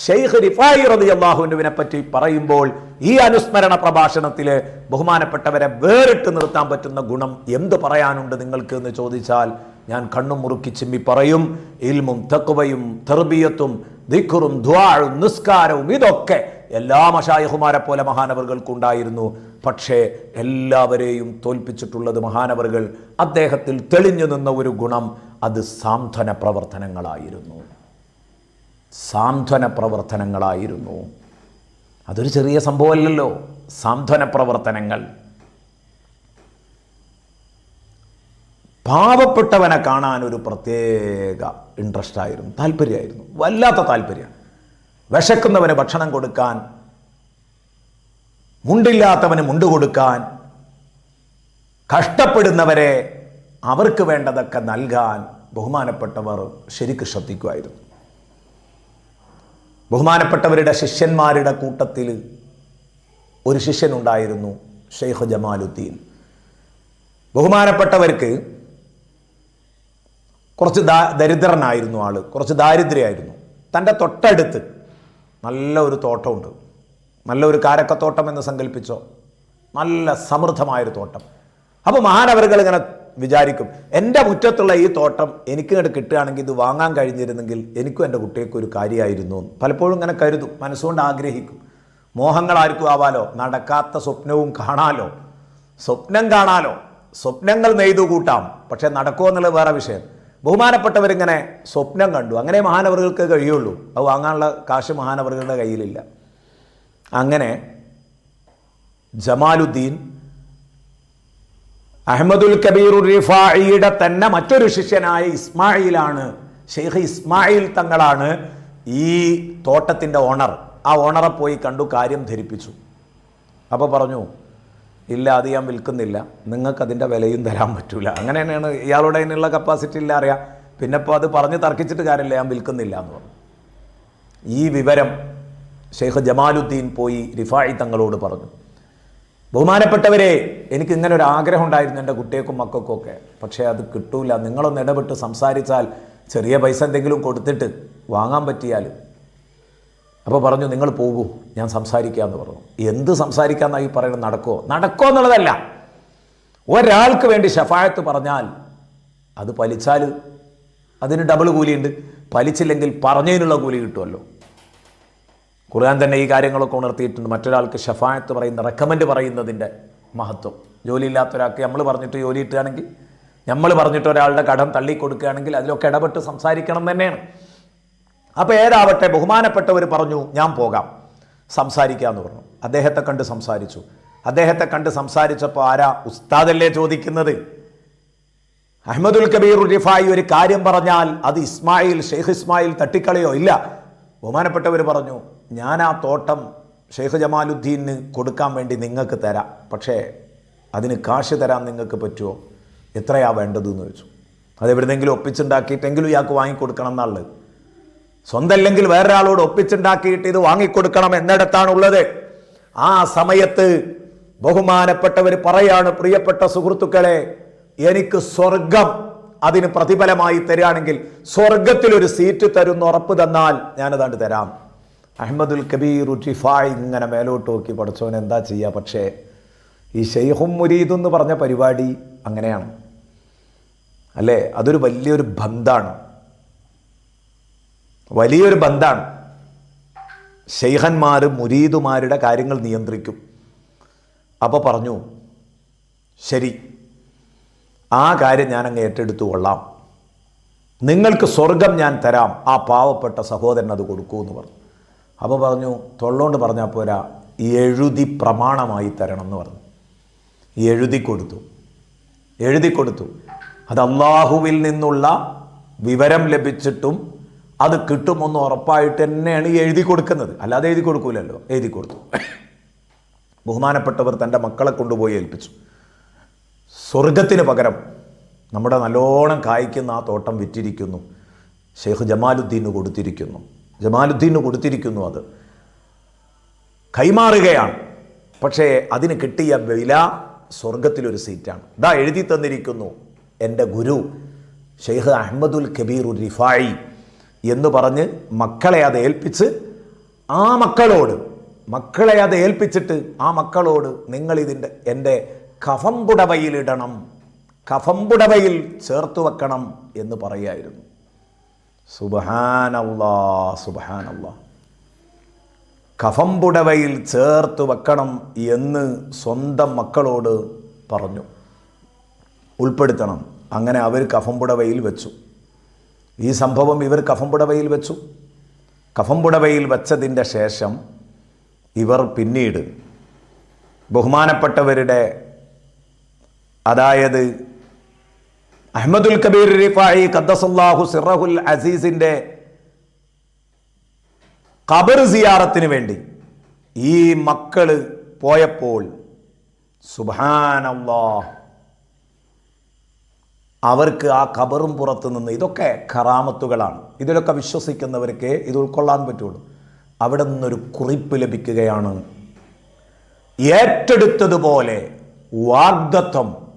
ഷെയ്ഖ് റിഫായി റതി അള്ളാഹുവിനെ പറ്റി പറയുമ്പോൾ ഈ അനുസ്മരണ പ്രഭാഷണത്തിൽ ബഹുമാനപ്പെട്ടവരെ വേറിട്ട് നിർത്താൻ പറ്റുന്ന ഗുണം എന്ത് പറയാനുണ്ട് നിങ്ങൾക്ക് എന്ന് ചോദിച്ചാൽ ഞാൻ കണ്ണും മുറുക്കി ചിമ്മി പറയും. ഇൽമും തക്കുവയും തെർബിയത്തും ദിഖുറും ദ്വാഴും നിസ്കാരവും ഇതൊക്കെ എല്ലാ മഷായഹുമാരെ പോലെ മഹാനവറുകൾക്കുണ്ടായിരുന്നു. പക്ഷേ എല്ലാവരെയും തോൽപ്പിച്ചിട്ടുള്ളത് മഹാനവറുകൾ അദ്ദേഹത്തിൽ തെളിഞ്ഞു നിന്ന ഒരു ഗുണം അത് സാന്ത്വന പ്രവർത്തനങ്ങളായിരുന്നു. സാന്ത്വന പ്രവർത്തനങ്ങളായിരുന്നു. അതൊരു ചെറിയ സംഭവമല്ലല്ലോ. സാന്ത്വന പ്രവർത്തനങ്ങൾ. പാവപ്പെട്ടവനെ കാണാൻ ഒരു പ്രത്യേക ഇൻട്രസ്റ്റ് ആയിരുന്നു. താല്പര്യമായിരുന്നു. വല്ലാത്ത താല്പര്യം വിശക്കുന്നവന് ഭക്ഷണം കൊടുക്കാൻ മുണ്ടില്ലാത്തവന് മുണ്ട് കൊടുക്കാൻ കഷ്ടപ്പെടുന്നവരെ അവർക്ക് വേണ്ടതൊക്കെ നൽകാൻ ബഹുമാനപ്പെട്ടവർ ശരിക്ക് ശ്രദ്ധിക്കുമായിരുന്നു. ബഹുമാനപ്പെട്ടവരുടെ ശിഷ്യന്മാരുടെ കൂട്ടത്തിൽ ഒരു ശിഷ്യനുണ്ടായിരുന്നു ഷെയ്ഖ് ജമാലുദ്ദീൻ. ബഹുമാനപ്പെട്ടവർക്ക് കുറച്ച് ദാ ദരിദ്രനായിരുന്നു ആൾ കുറച്ച് ദാരിദ്ര്യമായിരുന്നു. തന്റെ തൊട്ടടുത്ത് നല്ല ഒരു തോട്ടമുണ്ട്. നല്ല ഒരു കാരക്കത്തോട്ടം എന്ന് സങ്കല്പിച്ചോ നല്ല സമൃദ്ധമായൊരു തോട്ടം. അപ്പോൾ മഹാനവറുകൾ ഇങ്ങനെ വിചാരിക്കും. എന്റെ മുറ്റത്തുള്ള ഈ തോട്ടം എനിക്ക് ഇങ്ങോട്ട് കിട്ടുകയാണെങ്കിൽ ഇത് വാങ്ങാൻ കഴിഞ്ഞിരുന്നെങ്കിൽ എനിക്കും എന്റെ കുട്ടിയൊക്കെ ഒരു കാര്യമായിരുന്നു പലപ്പോഴും ഇങ്ങനെ കരുതും മനസ്സുകൊണ്ട് ആഗ്രഹിക്കും. മോഹങ്ങൾ ആർക്കും ആവാലോ? നടക്കാത്ത സ്വപ്നവും കാണാലോ? സ്വപ്നം കാണാലോ? സ്വപ്നങ്ങൾ നെയ്തു കൂട്ടാം. പക്ഷേ നടക്കുമോ എന്നുള്ളത് വേറെ വിഷയം. ബഹുമാനപ്പെട്ടവരിങ്ങനെ സ്വപ്നം കണ്ടു. അങ്ങനെ മഹാനവറുകൾക്ക് കഴിയുള്ളൂ. അത് വാങ്ങാനുള്ള കാശ് മഹാനവറുകളുടെ കയ്യിലില്ല. അങ്ങനെ ജമാലുദ്ദീൻ അഹമ്മദുൽ കബീർ റിഫായിയുടെ തന്നെ മറ്റൊരു ശിഷ്യനായ ഇസ്മായിലാണ് ഷെയ്ഖ് ഇസ്മായിൽ തങ്ങളാണ് ഈ തോട്ടത്തിന്റെ ഓണർ. ആ ഓണറെ പോയി കണ്ടു കാര്യം ധരിപ്പിച്ചു. അപ്പോൾ പറഞ്ഞു ഇല്ല അത് ഞാൻ വിൽക്കുന്നില്ല. നിങ്ങൾക്കതിന്റെ വിലയും തരാൻ പറ്റൂല. അങ്ങനെ തന്നെയാണ് ഇയാളുടെ അതിനുള്ള കപ്പാസിറ്റി ഇല്ല അറിയാം. പിന്നെ ഇപ്പോൾ അത് പറഞ്ഞ് തർക്കിച്ചിട്ട് കാര്യമില്ല ഞാൻ വിൽക്കുന്നില്ല എന്ന് പറഞ്ഞു. ഈ വിവരം ഷെയ്ഖ് ജമാലുദ്ദീൻ പോയി റിഫായി തങ്ങളോട് പറഞ്ഞു. ബഹുമാനപ്പെട്ടവരെ എനിക്ക് ഇങ്ങനെ ഒരു ആഗ്രഹം ഉണ്ടായിരുന്നു എന്റെ കുട്ടികൾക്കും മക്കൾക്കും ഒക്കെ പക്ഷേ അത് കിട്ടൂല. നിങ്ങളൊന്ന് ഇടപെട്ട് സംസാരിച്ചാൽ ചെറിയ പൈസ എന്തെങ്കിലും കൊടുത്തിട്ട് വാങ്ങാൻ പറ്റിയാൽ. അപ്പോൾ പറഞ്ഞു നിങ്ങൾ പോകൂ ഞാൻ സംസാരിക്കുക എന്ന് പറഞ്ഞു. എന്ത് സംസാരിക്കാമെന്നായി പറയുന്നത്? നടക്കുമോ നടക്കുമോ എന്നുള്ളതല്ല. ഒരാൾക്ക് വേണ്ടി ഷഫായത്ത് പറഞ്ഞാൽ അത് പലിച്ചാൽ അതിന് ഡബിൾ കൂലിയുണ്ട്. പലിച്ചില്ലെങ്കിൽ പറഞ്ഞതിനുള്ള കൂലി കിട്ടുമല്ലോ. ഖുർആൻ തന്നെ ഈ കാര്യങ്ങളൊക്കെ ഉണർത്തിയിട്ടുണ്ട്. മറ്റൊരാൾക്ക് ഷഫായത്ത് പറയുന്ന റെക്കമെൻഡ് പറയുന്നതിന്റെ മഹത്വം. ജോലിയില്ലാത്ത ഒരാൾക്ക് നമ്മൾ പറഞ്ഞിട്ട് ജോലി കിട്ടുകയാണെങ്കിൽ നമ്മൾ പറഞ്ഞിട്ട് ഒരാളുടെ കടം തള്ളി കൊടുക്കുകയാണെങ്കിൽ അതിലൊക്കെ ഇടപെട്ട് സംസാരിക്കണം തന്നെയാണ്. അപ്പോൾ ഏതാവട്ടെ ബഹുമാനപ്പെട്ടവർ പറഞ്ഞു ഞാൻ പോകാം. സംസാരിക്കാമെന്ന് പറഞ്ഞു. അദ്ദേഹത്തെ കണ്ട് സംസാരിച്ചു. അദ്ദേഹത്തെ കണ്ട് സംസാരിച്ചപ്പോൾ ആരാ ഉസ്താദല്ലേ ചോദിക്കുന്നത്? അഹമ്മദുൽ കബീർ റിഫായി ഒരു കാര്യം പറഞ്ഞാൽ അത് ഇസ്മായിൽ ഷെയ്ഖ് ഇസ്മായിൽ തട്ടിക്കളയോ? ഇല്ല. ബഹുമാനപ്പെട്ടവർ പറഞ്ഞു ഞാൻ ആ തോട്ടം ഷെയ്ഖ് ജമാലുദ്ദീന് കൊടുക്കാൻ വേണ്ടി നിങ്ങൾക്ക് തരാം. പക്ഷേ അതിന് കാശ് തരാൻ നിങ്ങൾക്ക് പറ്റുമോ? എത്രയാ വേണ്ടതെന്ന് ചോദിച്ചു. അത് എവിടുന്നെങ്കിലും ഒപ്പിച്ചുണ്ടാക്കിയിട്ടെങ്കിലും ഇയാൾക്ക് വാങ്ങിക്കൊടുക്കണം എന്നുള്ളത് സ്വന്തമല്ലെങ്കിൽ വേറൊരാളോട് ഒപ്പിച്ചുണ്ടാക്കിയിട്ട് ഇത് വാങ്ങിക്കൊടുക്കണം എന്നിടത്താണുള്ളത്. ആ സമയത്ത് ബഹുമാനപ്പെട്ടവർ പറയാണ് പ്രിയപ്പെട്ട സുഹൃത്തുക്കളെ എനിക്ക് സ്വർഗം അതിന് പ്രതിഫലമായി തരികയാണെങ്കിൽ സ്വർഗത്തിലൊരു സീറ്റ് തരുന്ന ഉറപ്പ് തന്നാൽ ഞാനതാണ്ട് തരാം. അഹമ്മദുൽ കബീർ ഉറ്റിഫായ് ഇങ്ങനെ മേലോട്ട് നോക്കി പഠിച്ചവൻ എന്താ ചെയ്യുക പക്ഷേ ഈ ഷെയ്ഹും മുരീദ് എന്ന് പറഞ്ഞ പരിപാടി അങ്ങനെയാണ്. അല്ലേ? അതൊരു വലിയൊരു ബന്ധാണ്. വലിയൊരു ബന്ധാണ്. ഷെയ്ഹന്മാർ മുരീദുമാരുടെ കാര്യങ്ങൾ നിയന്ത്രിക്കും. അപ്പോൾ പറഞ്ഞു ശരി ആ കാര്യം ഞാൻ അങ്ങ് ഏറ്റെടുത്തു കൊള്ളാം. നിങ്ങൾക്ക് സ്വർഗം ഞാൻ തരാം. ആ പാവപ്പെട്ട സഹോദരൻ അത് കൊടുക്കൂ എന്ന് പറഞ്ഞു. അപ്പോൾ പറഞ്ഞു തൊള്ളോണ്ട് പറഞ്ഞാൽ പോരാ എഴുതി പ്രമാണമായി തരണം എന്ന് പറഞ്ഞു. എഴുതി കൊടുത്തു. എഴുതി കൊടുത്തു. അത് അള്ളാഹുവിൽ നിന്നുള്ള വിവരം ലഭിച്ചിട്ടും അത് കിട്ടുമെന്ന് ഉറപ്പായിട്ട് തന്നെയാണ് എഴുതി കൊടുക്കുന്നത്. അല്ലാതെ എഴുതി കൊടുക്കൂലല്ലോ. എഴുതി കൊടുത്തു. ബഹുമാനപ്പെട്ടവർ തന്റെ മക്കളെ കൊണ്ടുപോയി ഏൽപ്പിച്ചു. സ്വർഗത്തിന് പകരം നമ്മുടെ നല്ലോണം കായ്ക്കുന്ന ആ തോട്ടം വിറ്റിരിക്കുന്നു. ഷെയ്ഖ് ജമാലുദ്ദീന് കൊടുത്തിരിക്കുന്നു. ജമാലുദ്ദീന് കൊടുത്തിരിക്കുന്നു അത്. കൈമാറുകയാണ്. പക്ഷേ അതിന് കിട്ടിയ വില സ്വർഗത്തിലൊരു സീറ്റാണ്. ഇതാ എഴുതി തന്നിരിക്കുന്നു എന്റെ ഗുരു ഷെയ്ഖ് അഹമ്മദുൽ കബീർ റിഫായി എന്ന് പറഞ്ഞ് മക്കളെ അത് ഏൽപ്പിച്ച് ആ മക്കളോട് മക്കളെ അത് ഏൽപ്പിച്ചിട്ട് ആ മക്കളോട് നിങ്ങൾ ഇതിന്റെ എന്റെ കഫംപുടവയിലിടണം കഫംപുടവയിൽ ചേർത്ത് വെക്കണം എന്ന് പറയായിരുന്നു സുബഹാനല്ലാ സുബഹാനല്ലാ കഫംപുടവയിൽ ചേർത്ത് വെക്കണം എന്ന് സ്വന്തം മക്കളോട് പറഞ്ഞു. ഉൾപ്പെടുത്തണം. അങ്ങനെ അവർ കഫംപുടവയിൽ വെച്ചു. ഈ സംഭവം ഇവർ കഫംപുടവയിൽ വെച്ചു. കഫംപുടവയിൽ വെച്ചതിന്റെ ശേഷം ഇവർ പിന്നീട് ബഹുമാനപ്പെട്ടവരുടെ അതായത് അഹമ്മദുൽ കബീർ റിഫായി ഖദ്ദസല്ലാഹു സിറഹുൽ അസീസിന്റെ ഖബർ സിയാറത്തിന് വേണ്ടി ഈ മക്കൾ പോയപ്പോൾ സുബാനല്ലാ അവർക്ക് ആ ഖബറും പുറത്തു നിന്ന് ഇതൊക്കെ ഖറാമത്തുകളാണ് ഇതിലൊക്കെ വിശ്വസിക്കുന്നവർക്ക് ഇത് ഉൾക്കൊള്ളാൻ പറ്റുള്ളൂ. അവിടെ നിന്നൊരു കുറിപ്പ് ലഭിക്കുകയാണ്. ഏറ്റെടുത്തതുപോലെ വാഗ്ദത്വം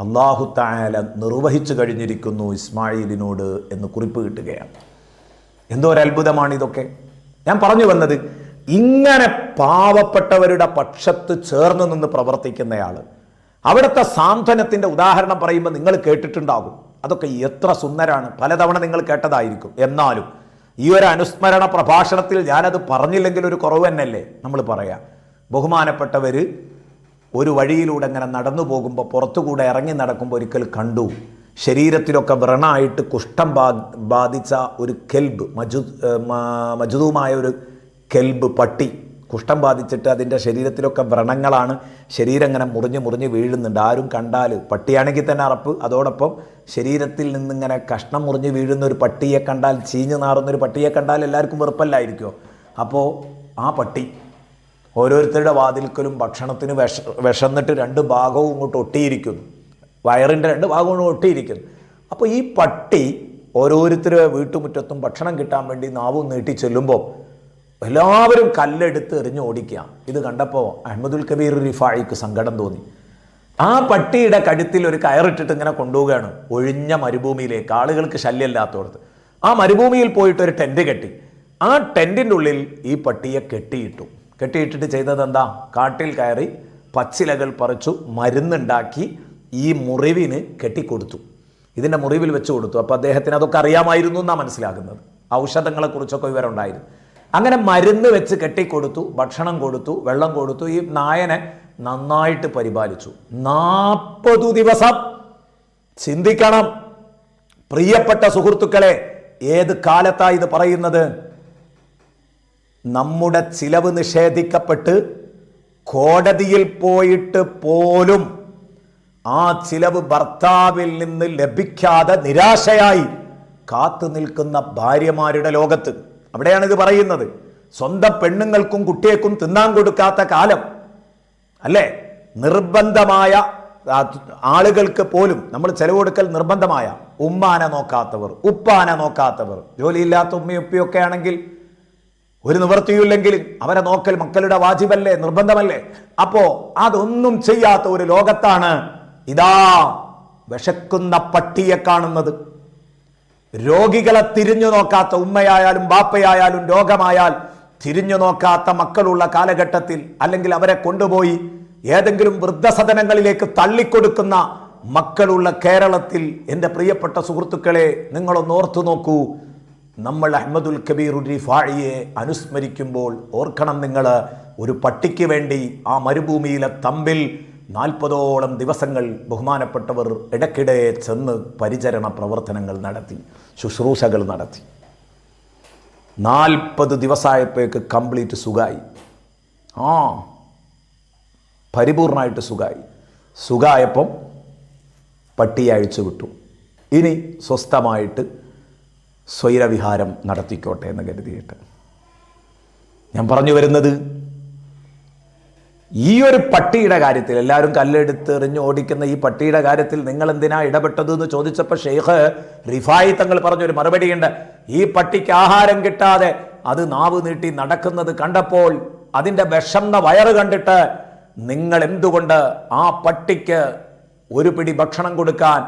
അള്ളാഹു തായാല നിർവഹിച്ചു കഴിഞ്ഞിരിക്കുന്നു ഇസ്മായിലിനോട് എന്ന് കുറിപ്പ് കിട്ടുകയാണ്. എന്തോ ഒരു അത്ഭുതമാണ് ഇതൊക്കെ. ഞാൻ പറഞ്ഞു വന്നത് ഇങ്ങനെ പാവപ്പെട്ടവരുടെ പക്ഷത്ത് ചേർന്ന് നിന്ന് പ്രവർത്തിക്കുന്നയാൾ. അവിടുത്തെ സാന്ത്വനത്തിന്റെ ഉദാഹരണം പറയുമ്പോൾ നിങ്ങൾ കേട്ടിട്ടുണ്ടാകും. അതൊക്കെ എത്ര സുന്ദരാണ്. പലതവണ നിങ്ങൾ കേട്ടതായിരിക്കും. എന്നാലും ഈ ഒരു അനുസ്മരണ പ്രഭാഷണത്തിൽ ഞാനത് പറഞ്ഞില്ലെങ്കിൽ ഒരു കുറവ് തന്നെയല്ലേ നമ്മൾ പറയാം. ബഹുമാനപ്പെട്ടവർ ഒരു വഴിയിലൂടെ ഇങ്ങനെ നടന്നു പോകുമ്പോൾ പുറത്തുകൂടെ ഇറങ്ങി നടക്കുമ്പോൾ ഒരിക്കൽ കണ്ടു. ശരീരത്തിലൊക്കെ വ്രണമായിട്ട് കുഷ്ഠം ബാധിച്ച ഒരു കെൽബ് മജു മ- ഒരു കെൽബ് പട്ടി കുഷ്ഠം ബാധിച്ചിട്ട് അതിന്റെ ശരീരത്തിലൊക്കെ വ്രണങ്ങളാണ്. ശരീരം ഇങ്ങനെ മുറിഞ്ഞ് മുറിഞ്ഞ് വീഴുന്നുണ്ട്. ആരും കണ്ടാൽ പട്ടിയാണെങ്കിൽ തന്നെ അറപ്പ്. അതോടൊപ്പം ശരീരത്തിൽ നിന്നിങ്ങനെ കഷ്ണം മുറിഞ്ഞ് വീഴുന്ന ഒരു പട്ടിയെ കണ്ടാൽ ചീഞ്ഞ് നാറുന്ന ഒരു പട്ടിയെ കണ്ടാൽ എല്ലാവർക്കും വെറുപ്പല്ലായിരിക്കുമോ അപ്പോൾ ആ പട്ടി ഓരോരുത്തരുടെ വാതിൽക്കലും ഭക്ഷണത്തിന് വിഷ വിഷന്നിട്ട് രണ്ട് ഭാഗവും ഇങ്ങോട്ട് ഒട്ടിയിരിക്കുന്നു. വയറിന്റെ രണ്ട് ഭാഗവും ഒട്ടിയിരിക്കുന്നു. അപ്പോൾ ഈ പട്ടി ഓരോരുത്തരുടെ വീട്ടുമുറ്റത്തും ഭക്ഷണം കിട്ടാൻ വേണ്ടി നാവും നീട്ടി ചെല്ലുമ്പോൾ എല്ലാവരും കല്ലെടുത്ത് എറിഞ്ഞ് ഓടിക്കുക. ഇത് കണ്ടപ്പോൾ അഹമ്മദുൽ കബീർ റിഫായിക്ക് സങ്കടം തോന്നി. ആ പട്ടിയുടെ കഴുത്തിൽ ഒരു കയറിട്ടിട്ട് ഇങ്ങനെ കൊണ്ടുപോവുകയാണ്. ഒഴിഞ്ഞ മരുഭൂമിയിലേക്ക്. ആളുകൾക്ക് ശല്യമില്ലാത്തടത്ത് ആ മരുഭൂമിയിൽ പോയിട്ട് ഒരു ടെന്റ് കെട്ടി. ആ ടെന്റിന്റെ ഉള്ളിൽ ഈ പട്ടിയെ കെട്ടിയിട്ടു. കെട്ടിയിട്ടിട്ട് ചെയ്തത് എന്താ? കാട്ടിൽ കയറി പച്ചിലകൾ പറിച്ചു മരുന്നുണ്ടാക്കി ഈ മുറിവിന് കെട്ടിക്കൊടുത്തു. ഇതിന്റെ മുറിവിൽ വെച്ച് കൊടുത്തു. അപ്പോൾ അദ്ദേഹത്തിന് അതൊക്കെ അറിയാമായിരുന്നു എന്നാണ് മനസ്സിലാക്കുന്നത് ഔഷധങ്ങളെക്കുറിച്ചൊക്കെ വിവരമുണ്ടായിരുന്നു. അങ്ങനെ മരുന്ന് വെച്ച് കെട്ടിക്കൊടുത്തു ഭക്ഷണം കൊടുത്തു വെള്ളം കൊടുത്തു. ഈ നായനെ നന്നായിട്ട് പരിപാലിച്ചു. നാൽപ്പതു ദിവസം ചിന്തിക്കണം. പ്രിയപ്പെട്ട സുഹൃത്തുക്കളെ ഏത് കാലത്താണ് ഇത് പറയുന്നത്? നമ്മുടെ ചിലവ് നിഷേധിക്കപ്പെട്ട് കോടതിയിൽ പോയിട്ട് പോലും ആ ചിലവ് ഭർത്താവിൽ നിന്ന് ലഭിക്കാതെ നിരാശയായി കാത്തു നിൽക്കുന്ന ഭാര്യമാരുടെ ലോകത്ത്. അവിടെയാണ് ഇത് പറയുന്നത്. സ്വന്തം പെണ്ണുങ്ങൾക്കും കുട്ടിയേക്കും തിന്നാൻ കൊടുക്കാത്ത കാലം. അല്ലേ? നിർബന്ധമായ ആളുകൾക്ക് പോലും നമ്മൾ ചെലവ് കൊടുക്കൽ നിർബന്ധമായ ഉമ്മാനെ നോക്കാത്തവർ ഉപ്പാനെ നോക്കാത്തവർ ജോലിയില്ലാത്ത ഉമ്മയും ഉപ്പിയൊക്കെ ആണെങ്കിൽ ഒരു നിവൃത്തിയില്ലെങ്കിൽ അവരെ നോക്കൽ മക്കളുടെ വാജിബല്ലേ നിർബന്ധമല്ലേ? അപ്പോ അതൊന്നും ചെയ്യാത്ത ഒരു ലോകത്താണ് ഇതാ വിശക്കുന്ന പട്ടിയെ കാണുന്നത്. രോഗികളെ തിരിഞ്ഞു നോക്കാത്ത ഉമ്മയായാലും ബാപ്പയായാലും രോഗമായാൽ തിരിഞ്ഞു നോക്കാത്ത മക്കളുള്ള കാലഘട്ടത്തിൽ അല്ലെങ്കിൽ അവരെ കൊണ്ടുപോയി ഏതെങ്കിലും വൃദ്ധസദനങ്ങളിലേക്ക് തള്ളിക്കൊടുക്കുന്ന മക്കളുള്ള കേരളത്തിൽ എന്റെ പ്രിയപ്പെട്ട സുഹൃത്തുക്കളെ നിങ്ങളൊന്ന് ഓർത്തു നോക്കൂ. നമ്മൾ അഹമ്മദുൽ കബീർ ഫാഴിയെ അനുസ്മരിക്കുമ്പോൾ ഓർക്കണം നിങ്ങൾ ഒരു പട്ടിക്ക് വേണ്ടി ആ മരുഭൂമിയിലെ തമ്പിൽ നാൽപ്പതോളം ദിവസങ്ങൾ ബഹുമാനപ്പെട്ടവർ ഇടയ്ക്കിടെ ചെന്ന് പരിചരണ പ്രവർത്തനങ്ങൾ നടത്തി ശുശ്രൂഷകൾ നടത്തി. നാൽപ്പത് ദിവസമായപ്പോഴേക്ക് കംപ്ലീറ്റ് സുഖായി. ആ പരിപൂർണമായിട്ട് സുഖായി. സുഖായപ്പം പട്ടിയെ അഴിച്ചു വിട്ടു ഇനി സ്വസ്ഥമായിട്ട് സ്വൈരവിഹാരം നടത്തിക്കോട്ടെ എന്ന് കരുതിയിട്ട്. ഞാൻ പറഞ്ഞു വരുന്നത് ഈ ഒരു പട്ടിയുടെ കാര്യത്തിൽ എല്ലാവരും കല്ലെടുത്ത് എറിഞ്ഞ് ഓടിക്കുന്ന ഈ പട്ടിയുടെ കാര്യത്തിൽ നിങ്ങൾ എന്തിനാ ഇടപെട്ടത് എന്ന് ചോദിച്ചപ്പോൾ ഷെയ്ഖ് റിഫായി തങ്ങൾ പറഞ്ഞൊരു മറുപടിയുണ്ട്. ഈ പട്ടിക്ക് ആഹാരം കിട്ടാതെ അത് നാവ് നീട്ടി നടക്കുന്നത് കണ്ടപ്പോൾ അതിന്റെ വിഷന്ന വയറ് കണ്ടിട്ട് നിങ്ങൾ എന്തുകൊണ്ട് ആ പട്ടിക്ക് ഒരു പിടി ഭക്ഷണം കൊടുക്കാൻ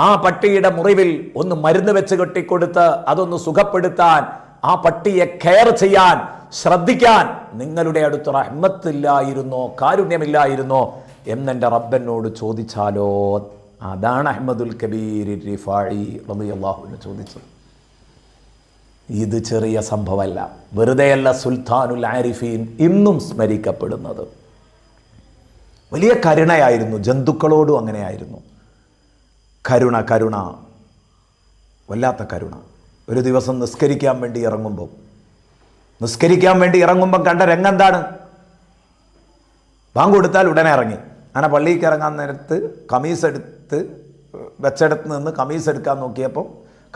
ആ പട്ടിയുടെ മുറിവിൽ ഒന്ന് മരുന്ന് വെച്ച് കെട്ടിക്കൊടുത്ത് അതൊന്ന് സുഖപ്പെടുത്താൻ ആ പട്ടിയെ കെയർ ചെയ്യാൻ ശ്രദ്ധിക്കാൻ നിങ്ങളുടെ അടുത്ത് റഹ്മത്തില്ലായിരുന്നോ കാരുണ്യമില്ലായിരുന്നോ എന്നെന്റെ റബ്ബനോട് ചോദിച്ചാലോ? അതാണ് അഹമ്മദുൽ കബീർ ചോദിച്ചത്. ഇത് ചെറിയ സംഭവമല്ല. വെറുതെയല്ല സുൽത്താനുൽ ആരിഫീൻ ഇന്നും സ്മരിക്കപ്പെടുന്നത്. വലിയ കരുണയായിരുന്നു ജന്തുക്കളോടും അങ്ങനെയായിരുന്നു. കരുണ കരുണ. വല്ലാത്ത കരുണ. ഒരു ദിവസം നിസ്കരിക്കാൻ വേണ്ടി ഇറങ്ങുമ്പോൾ നിസ്കരിക്കാൻ വേണ്ടി ഇറങ്ങുമ്പം കണ്ട രംഗം എന്താണ്? ബാങ്ക് കൊടുത്താൽ ഉടനെ ഇറങ്ങി. അങ്ങനെ പള്ളിക്ക് ഇറങ്ങാൻ നേരത്ത് കമീസ് എടുത്ത് വെച്ചെടുത്ത് നിന്ന് കമീസ് എടുക്കാൻ നോക്കിയപ്പോൾ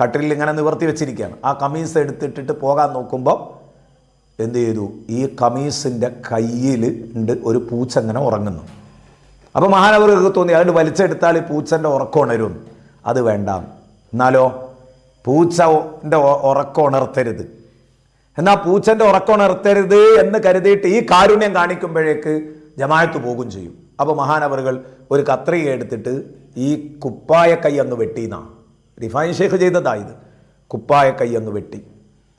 കട്ടിലിൽ ഇങ്ങനെ നിവർത്തി വെച്ചിരിക്കുകയാണ്. ആ കമീസ് എടുത്തിട്ടിട്ട് പോകാൻ നോക്കുമ്പോൾ എന്ത് ചെയ്തു? ഈ കമീസിന്റെ കയ്യിൽ ഉണ്ട് ഒരു പൂച്ച ഇങ്ങനെ ഉറങ്ങുന്നു. അപ്പോൾ മഹാനവർക്ക് തോന്നി അതുകൊണ്ട് വലിച്ചെടുത്താൽ ഈ പൂച്ചന്റെ ഉറക്കം ഉണരും. അത് വേണ്ട. എന്നാലോ പൂച്ചന്റെ ഉറക്കം ഉണർത്തരുത്. എന്നാൽ പൂച്ചന്റെ ഉറക്കം ഉണർത്തരുത് എന്ന് കരുതിയിട്ട് ഈ കാരുണ്യം കാണിക്കുമ്പോഴേക്ക് ജമായത്ത് പോകും ചെയ്യും. അപ്പോൾ മഹാനവറുകൾ ഒരു കത്രിക എടുത്തിട്ട് ഈ കുപ്പായ കൈ അങ്ങ് വെട്ടിന്നാണ് റിഫൈൻ ഷേഖ് ചെയ്തതാ ഇത്. കുപ്പായ കൈ അങ്ങ് വെട്ടി.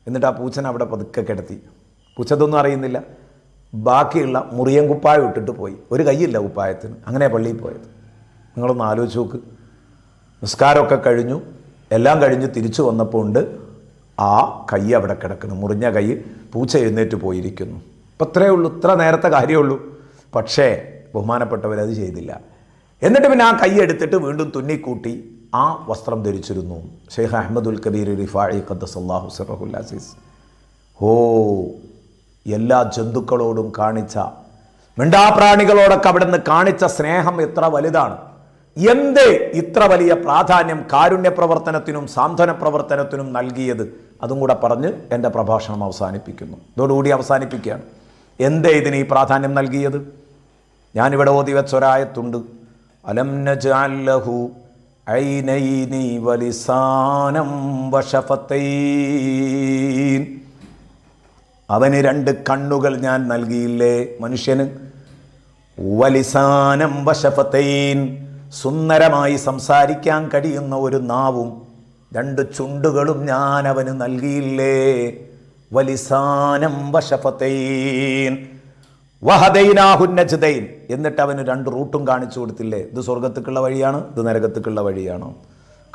എന്നിട്ട് ആ പൂച്ചനെ അവിടെ പതുക്കെ കിടത്തി. പൂച്ചതൊന്നും അറിയുന്നില്ല. ബാക്കിയുള്ള മുറിയൻ കുപ്പായം ഇട്ടിട്ട് പോയി. ഒരു കൈയില്ല കുപ്പായത്തിന്. അങ്ങനെ പള്ളിയിൽ പോയത്. നിങ്ങളൊന്ന് ആലോചിച്ച് നോക്ക്. നിസ്കാരമൊക്കെ കഴിഞ്ഞു. എല്ലാം കഴിഞ്ഞ് തിരിച്ചു വന്നപ്പോൾ ഉണ്ട്. ആ കൈ അവിടെ കിടക്കുന്നു. മുറിഞ്ഞ കൈ പൂച്ച എഴുന്നേറ്റ് പോയിരിക്കുന്നു. ഇപ്പം ഇത്രയേ ഉള്ളൂ. ഇത്ര നേരത്തെ കാര്യമുള്ളൂ പക്ഷേ ബഹുമാനപ്പെട്ടവരത് ചെയ്തില്ല. എന്നിട്ട് പിന്നെ ആ കൈ എടുത്തിട്ട് വീണ്ടും തുന്നിക്കൂട്ടി ആ വസ്ത്രം ധരിച്ചിരുന്നു. ഷെയ്ഖ് അഹമ്മദുൽ കബീർ റിഫായി ഖദ്ദസല്ലാഹു സിറഹുൽ അസീസ്. ഓ എല്ലാ ജന്തുക്കളോടും കാണിച്ച മിണ്ടാപ്രാണികളോടൊക്കെ അവിടുന്ന് കാണിച്ച സ്നേഹം എത്ര വലുതാണ്. എന്തേ ഇത്ര വലിയ പ്രാധാന്യം കാരുണ്യ പ്രവർത്തനത്തിനും സാന്ത്വന പ്രവർത്തനത്തിനും നൽകിയത്? അതും കൂടെ പറഞ്ഞ് എന്റെ പ്രഭാഷണം അവസാനിപ്പിക്കുന്നു. ഇതോടുകൂടി അവസാനിപ്പിക്കുകയാണ്. എന്തേ ഇതിന് ഈ പ്രാധാന്യം നൽകിയത്? ഞാനിവിടെ ഓതി വെച്ചൊരായത്തുണ്ട്. അലം ഐനൈനി വലിസാനം വശഫത്തൈൻ അവന് രണ്ട് കണ്ണുകൾ ഞാൻ നൽകിയില്ലേ മനുഷ്യന്? വലിസാനം വശഫത്തൈൻ സുന്ദരമായി സംസാരിക്കാൻ കഴിയുന്ന ഒരു നാവും രണ്ട് ചുണ്ടുകളും ഞാൻ അവന് നൽകിയില്ലേ? വലിസാനം വശഫത്തൈൻ വഹദൈനാഹുന്നജുദൈൻ എന്നിട്ട് അവന് രണ്ട് റൂട്ടും കാണിച്ചു കൊടുത്തില്ലേ? ഇത് സ്വർഗത്തേക്കുള്ള വഴിയാണ് ഇത് നരകത്തേക്കുള്ള വഴിയാണ്.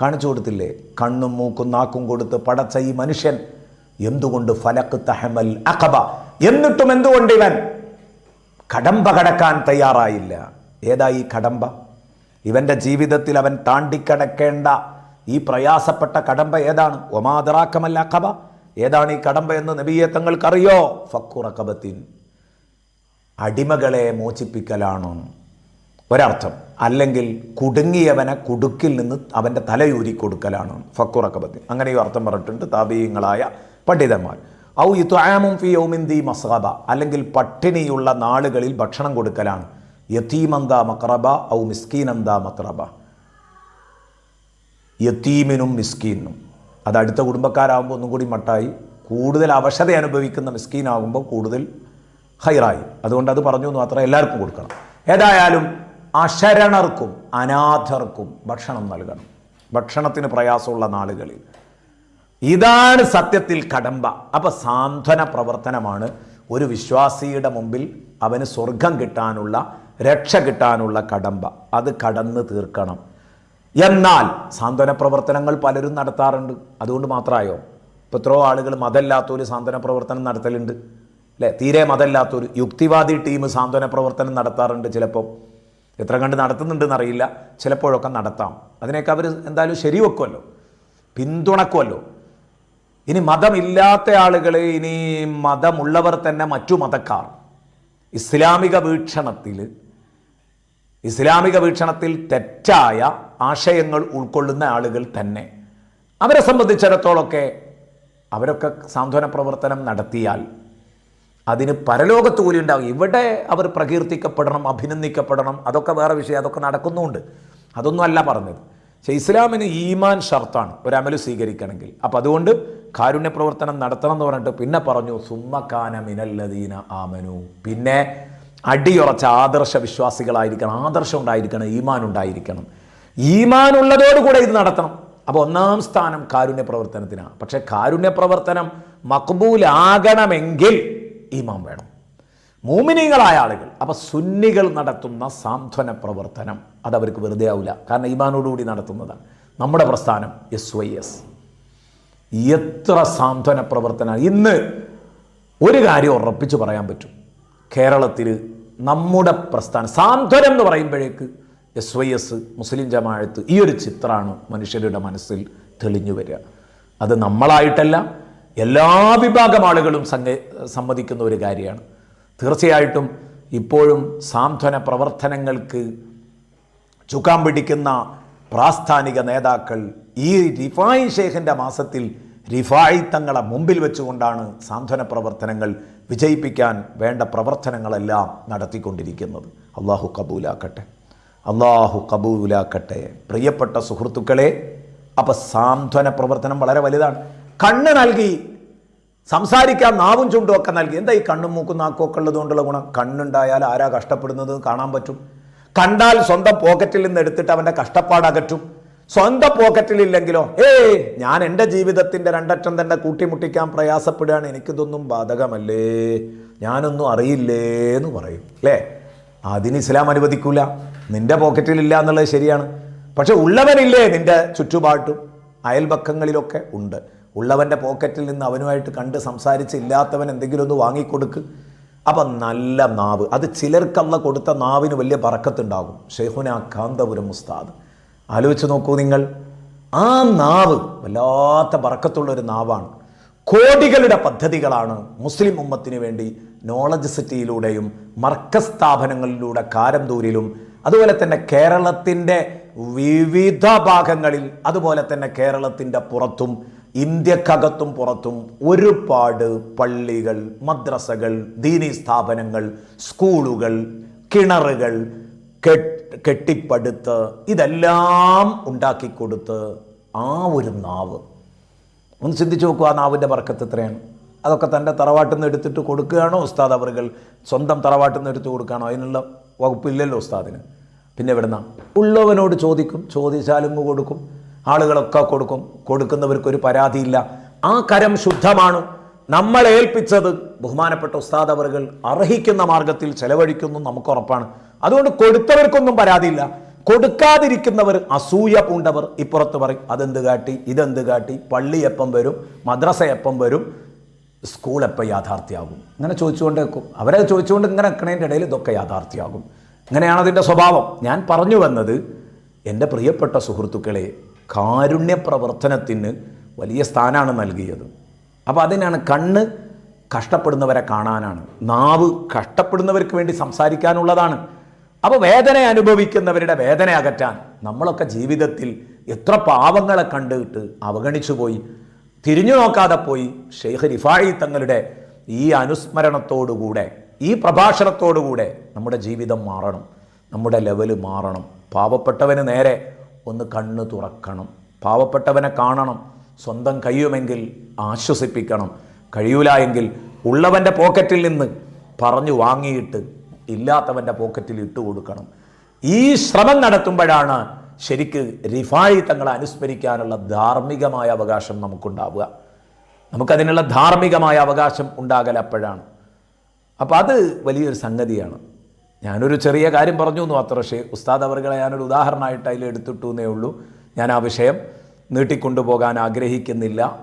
കാണിച്ചു കൊടുത്തില്ലേ? കണ്ണും മൂക്കും നാക്കും കൊടുത്ത് പടച്ച ഈ മനുഷ്യൻ എന്തുകൊണ്ട് ഫലക്ക് തഹമൽ അഖബ? എന്നിട്ടും എന്തുകൊണ്ട് ഇവൻ കടമ്പ കടക്കാൻ തയ്യാറായില്ല? ഏതായി കടമ്പ? ഇവന്റെ ജീവിതത്തിൽ അവൻ താണ്ടിക്കടക്കേണ്ട ഈ പ്രയാസപ്പെട്ട കടമ്പ ഏതാണ്? ഒമാദറാക്കമല്ല അഖബ? ഏതാണ് ഈ കടമ്പ എന്ന് നബിയെ തങ്ങൾക്കറിയോ? ഫക്കുറക്കബത്തിൻ അടിമകളെ മോചിപ്പിക്കലാണോ? ഒരർത്ഥം. അല്ലെങ്കിൽ കുടുങ്ങിയവനെ കുടുക്കിൽ നിന്ന് അവന്റെ തലയൂരി കൊടുക്കലാണ്. ഫക്കുറക്കബത്തിൻ അങ്ങനെയും അർത്ഥം പറഞ്ഞിട്ടുണ്ട് താപീയങ്ങളായ പണ്ഡിതന്മാർ. ഔ യുത്വാമും ഫി യൗമിന്തി മസാബ അല്ലെങ്കിൽ പട്ടിണിയുള്ള നാളുകളിൽ ഭക്ഷണം കൊടുക്കലാണ്. യത്തീമന്ത മക്രബ ഔ മിസ്കീനന്ത മക്രബ. യത്തീമിനും മിസ്കീനും. അത് അടുത്ത കുടുംബക്കാരാകുമ്പോൾ ഒന്നും കൂടി മട്ടായി. കൂടുതൽ അവശത അനുഭവിക്കുന്ന മിസ്കീനാകുമ്പോൾ കൂടുതൽ ഹൈറായി. അതുകൊണ്ട് അത് പറഞ്ഞു എന്ന് മാത്രം എല്ലാവർക്കും കൊടുക്കണം. ഏതായാലും അശരണർക്കും അനാഥർക്കും ഭക്ഷണം നൽകണം. ഭക്ഷണത്തിന് പ്രയാസമുള്ള നാളുകളിൽ. ഇതാണ് സത്യത്തിൽ കടമ്പ. അപ്പൊ സാന്ത്വന പ്രവർത്തനമാണ് ഒരു വിശ്വാസിയുടെ മുമ്പിൽ അവന് സ്വർഗം കിട്ടാനുള്ള രക്ഷ കിട്ടാനുള്ള കടമ്പ. അത് കടന്ന് തീർക്കണം. എന്നാൽ സാന്ത്വന പ്രവർത്തനങ്ങൾ പലരും നടത്താറുണ്ട്. അതുകൊണ്ട് മാത്രമായോ? ഇപ്പം എത്രയോ ആളുകൾ മതമില്ലാത്തൊരു സാന്ത്വന പ്രവർത്തനം നടത്തലുണ്ട്. അല്ലേ? തീരെ മതമില്ലാത്തൊരു യുക്തിവാദി ടീം സാന്ത്വന പ്രവർത്തനം നടത്താറുണ്ട് ചിലപ്പോൾ എത്ര കണ്ട് നടത്തുന്നുണ്ടെന്നറിയില്ല ചിലപ്പോഴൊക്കെ നടത്താം. അതിനൊക്കെ അവർ എന്തായാലും ശരിവെക്കുമല്ലോ പിന്തുണക്കുമല്ലോ ഇനി മതമില്ലാത്ത ആളുകളെ ഇനി മതമുള്ളവർ തന്നെ മറ്റു മതക്കാർ. ഇസ്ലാമിക വീക്ഷണത്തിൽ ഇസ്ലാമിക വീക്ഷണത്തിൽ തെറ്റായ ആശയങ്ങൾ ഉൾക്കൊള്ളുന്ന ആളുകൾ തന്നെ. അവരെ സംബന്ധിച്ചിടത്തോളമൊക്കെ അവരൊക്കെ സാന്ത്വന പ്രവർത്തനം നടത്തിയാൽ അതിന് പരലോകത്ത് കൂലി ഉണ്ടാകും ഇവിടെ അവർ പ്രകീർത്തിക്കപ്പെടണം അഭിനന്ദിക്കപ്പെടണം അതൊക്കെ വേറെ വിഷയം അതൊക്കെ നടക്കുന്നുണ്ട്. അതൊന്നും അല്ല പറഞ്ഞത്. പക്ഷേ ഇസ്ലാമിന് ഈമാൻ ഷർത്താണ് ഒരു സ്വീകരിക്കണമെങ്കിൽ. അപ്പം അതുകൊണ്ട് കാരുണ്യ പ്രവർത്തനം നടത്തണം എന്ന് പറഞ്ഞിട്ട് പിന്നെ പറഞ്ഞു സുമ്മക്കാന മിനല്ലദീന ആമനു. പിന്നെ അടിയുറച്ച ആദർശ വിശ്വാസികളായിരിക്കണം ആദർശം ഉണ്ടായിരിക്കണം ഈമാൻ ഉണ്ടായിരിക്കണം. ഈമാൻ ഉള്ളതോടുകൂടെ ഇത് നടത്തണം. അപ്പോൾ ഒന്നാം സ്ഥാനം കാരുണ്യ പ്രവർത്തനത്തിനാണ് പക്ഷേ കാരുണ്യ പ്രവർത്തനം മക്ബൂലാകണമെങ്കിൽ ഈമാൻ വേണം. മൂമിനികളായ ആളുകൾ അപ്പോൾ സുന്നികൾ നടത്തുന്ന സാന്ത്വന പ്രവർത്തനം അതവർക്ക് വെറുതെ ആവില്ല കാരണം ഈമാനോടുകൂടി നടത്തുന്നതാണ്. നമ്മുടെ പ്രസ്ഥാനം എസ് വൈ എസ്. എത്ര സാന്ത്വന പ്രവർത്തനമാണ് ഇന്ന് ഒരു കാര്യം ഉറപ്പിച്ച് പറയാൻ പറ്റും. കേരളത്തിൽ നമ്മുടെ പ്രസ്ഥാനം സാന്ത്വനം എന്ന് പറയുമ്പോഴേക്ക് S Y S Muslim Jamaat ഈ ഒരു ചിത്രമാണ് മനുഷ്യരുടെ മനസ്സിൽ തെളിഞ്ഞു വരിക. അത് നമ്മളായിട്ടല്ല എല്ലാ വിഭാഗം ആളുകളും സംഗ സമ്മതിക്കുന്ന ഒരു കാര്യമാണ്. തീർച്ചയായിട്ടും ഇപ്പോഴും സാന്ത്വന പ്രവർത്തനങ്ങൾക്ക് ചുക്കാൻ പിടിക്കുന്ന പ്രാസ്ഥാനിക നേതാക്കൾ ഈ റിഫായി ഷേഖിന്റെ മാസത്തിൽ റിഫായി തങ്ങളെ മുമ്പിൽ വെച്ചുകൊണ്ടാണ് സാന്ത്വന പ്രവർത്തനങ്ങൾ വിജയിപ്പിക്കാൻ വേണ്ട പ്രവർത്തനങ്ങളെല്ലാം നടത്തിക്കൊണ്ടിരിക്കുന്നത്. അള്ളാഹു കബൂലാക്കട്ടെ. അള്ളാഹു കബൂലാക്കട്ടെ. പ്രിയപ്പെട്ട സുഹൃത്തുക്കളെ അപ്പം സാന്ത്വന പ്രവർത്തനം വളരെ വലുതാണ്. കണ്ണ് നൽകി സംസാരിക്കാൻ നാവും ചുണ്ടും ഒക്കെ നൽകി. എന്താ ഈ കണ്ണും മൂക്കും നാക്കും ഒക്കെ ഉള്ളതുകൊണ്ടുള്ള ഗുണം? കണ്ണുണ്ടായാൽ ആരാ കഷ്ടപ്പെടുന്നത്? കാണാൻ പറ്റും. കണ്ടാൽ സ്വന്തം പോക്കറ്റിൽ നിന്ന് എടുത്തിട്ട് അവന്റെ കഷ്ടപ്പാടകറ്റും സ്വന്തം പോക്കറ്റിലില്ലെങ്കിലോ ഏയ് ഞാൻ എന്റെ ജീവിതത്തിന്റെ രണ്ടറ്റം തന്നെ കൂട്ടിമുട്ടിക്കാൻ പ്രയാസപ്പെടുകയാണ്. എനിക്കിതൊന്നും ബാധകമല്ലേ? ഞാനൊന്നും അറിയില്ലേ എന്ന് പറയും അല്ലേ? അതിന് ഇസ്ലാം അനുവദിക്കൂല. നിന്റെ പോക്കറ്റിലില്ല എന്നുള്ളത് ശരിയാണ്. പക്ഷെ ഉള്ളവനില്ലേ നിന്റെ ചുറ്റുപാട്ടും അയൽപക്കങ്ങളിലൊക്കെ ഉണ്ട്. ഉള്ളവന്റെ പോക്കറ്റിൽ നിന്ന് അവനുമായിട്ട് കണ്ട് സംസാരിച്ച് ഇല്ലാത്തവൻ എന്തെങ്കിലും ഒന്ന് വാങ്ങിക്കൊടുക്ക്. അപ്പം നല്ല നാവ്. അത് ചിലർക്കല്ല കൊടുത്ത നാവിന് വലിയ പറക്കത്തുണ്ടാകും. ഷെഹുന കാന്തപുരം മുസ്താദ് ആലോചിച്ച് നോക്കൂ നിങ്ങൾ. ആ നാവ് വല്ലാത്ത പറക്കത്തുള്ളൊരു നാവാണ്. കോടികളുടെ പദ്ധതികളാണ് മുസ്ലിം ഉമ്മത്തിന് വേണ്ടി നോളജ് സിറ്റിയിലൂടെയും മർക്കസ് സ്ഥാപനങ്ങളിലൂടെ കാരംതൂരിലും അതുപോലെ തന്നെ കേരളത്തിന്റെ വിവിധ ഭാഗങ്ങളിൽ അതുപോലെ തന്നെ കേരളത്തിന്റെ പുറത്തും ഇന്ത്യക്കകത്തും പുറത്തും ഒരുപാട് പള്ളികൾ മദ്രസകൾ ദീനി സ്ഥാപനങ്ങൾ സ്കൂളുകൾ കിണറുകൾ കെട്ട് കെട്ടിപ്പടുത്ത് ഇതെല്ലാം ഉണ്ടാക്കിക്കൊടുത്ത് ആ ഒരു നാവ്. ഒന്ന് ചിന്തിച്ചു നോക്കുക ആ നാവിന്റെ വർക്കത്ത് എത്രയാണ്? അതൊക്കെ തന്റെ തറവാട്ടിൽ നിന്ന് എടുത്തിട്ട് കൊടുക്കുകയാണോ ഉസ്താദ് അവറുകൾ സ്വന്തം തറവാട്ടിൽ നിന്ന് എടുത്ത് കൊടുക്കുകയാണോ? അതിനുള്ള വകുപ്പില്ലല്ലോ ഉസ്താദിന്. പിന്നെ എവിടുന്ന? ഉള്ളവനോട് ചോദിക്കും ചോദിച്ചാലും കൊടുക്കും. ആളുകളൊക്കെ കൊടുക്കും. കൊടുക്കുന്നവർക്കൊരു പരാതിയില്ല. ആ കരം ശുദ്ധമാണ്. നമ്മൾ ഏൽപ്പിച്ചത്. ബഹുമാനപ്പെട്ട ഉസ്താദ് അവറുകൾ അർഹിക്കുന്ന മാർഗത്തിൽ ചെലവഴിക്കുന്നു നമുക്ക് ഉറപ്പാണ്. അതുകൊണ്ട് കൊടുത്തവർക്കൊന്നും പരാതിയില്ല. കൊടുക്കാതിരിക്കുന്നവർ അസൂയ പൂണ്ടവർ ഇപ്പുറത്ത് പറയും അതെന്ത് കാട്ടി? ഇതെന്ത് കാട്ടി? പള്ളി എപ്പം വരും? മദ്രസ എപ്പം വരും? സ്കൂൾ എപ്പോൾ യാഥാർത്ഥ്യമാകും ഇങ്ങനെ ചോദിച്ചുകൊണ്ട് വെക്കും അവരെ ചോദിച്ചുകൊണ്ട് ഇങ്ങനെ നിൽക്കണതിന്റെ ഇടയിൽ ഇതൊക്കെ യാഥാർത്ഥ്യമാകും ഇങ്ങനെയാണ് അതിന്റെ സ്വഭാവം. ഞാൻ പറഞ്ഞു വന്നത് എന്റെ പ്രിയപ്പെട്ട സുഹൃത്തുക്കളെ കാരുണ്യ പ്രവർത്തനത്തിന് വലിയ സ്ഥാനമാണ് നൽകിയത്. അപ്പോൾ അതിനാണ് കണ്ണ് കഷ്ടപ്പെടുന്നവരെ കാണാനാണ് നാവ് കഷ്ടപ്പെടുന്നവർക്ക് വേണ്ടി സംസാരിക്കാനുള്ളതാണ്. അപ്പോൾ വേദന അനുഭവിക്കുന്നവരുടെ വേദന അകറ്റാൻ നമ്മളൊക്കെ ജീവിതത്തിൽ എത്ര പാവങ്ങളെ കണ്ടിട്ട് അവഗണിച്ചു പോയി. തിരിഞ്ഞു നോക്കാതെ പോയി ഷെയ്ഖ് റിഫായി തങ്ങളുടെ ഈ അനുസ്മരണത്തോടുകൂടെ ഈ പ്രഭാഷണത്തോടുകൂടെ നമ്മുടെ ജീവിതം മാറണം നമ്മുടെ ലെവൽ മാറണം. പാവപ്പെട്ടവന് നേരെ ഒന്ന് കണ്ണ് തുറക്കണം. പാവപ്പെട്ടവനെ കാണണം. സ്വന്തം കഴിയുമെങ്കിൽ ആശ്വസിപ്പിക്കണം. കഴിയൂല എങ്കിൽ ഉള്ളവന്റെ പോക്കറ്റിൽ നിന്ന് പറഞ്ഞു വാങ്ങിയിട്ട് ഇല്ലാത്തവന്റെ പോക്കറ്റിൽ ഇട്ട് കൊടുക്കണം. ഈ ശ്രമം നടത്തുമ്പോഴാണ് ശരിക്ക് റിഫായി തങ്ങളെ അനുസ്മരിക്കാനുള്ള ധാർമ്മികമായ അവകാശം നമുക്കുണ്ടാവുക. നമുക്കതിനുള്ള ധാർമ്മികമായ അവകാശം ഉണ്ടാകൽ അപ്പോഴാണ് അപ്പോൾ അത് വലിയൊരു സംഗതിയാണ്. ഞാനൊരു ചെറിയ കാര്യം പറഞ്ഞു എന്ന് മാത്രം പക്ഷേ ഉസ്താദ് അവർകളെ ഞാനൊരു ഉദാഹരണമായിട്ട് അതിൽ എടുത്തിട്ടു എന്നേ ഉള്ളൂ. ഞാൻ ആ വിഷയം നീട്ടിക്കൊണ്ടുപോകാൻ ആഗ്രഹിക്കുന്നില്ല.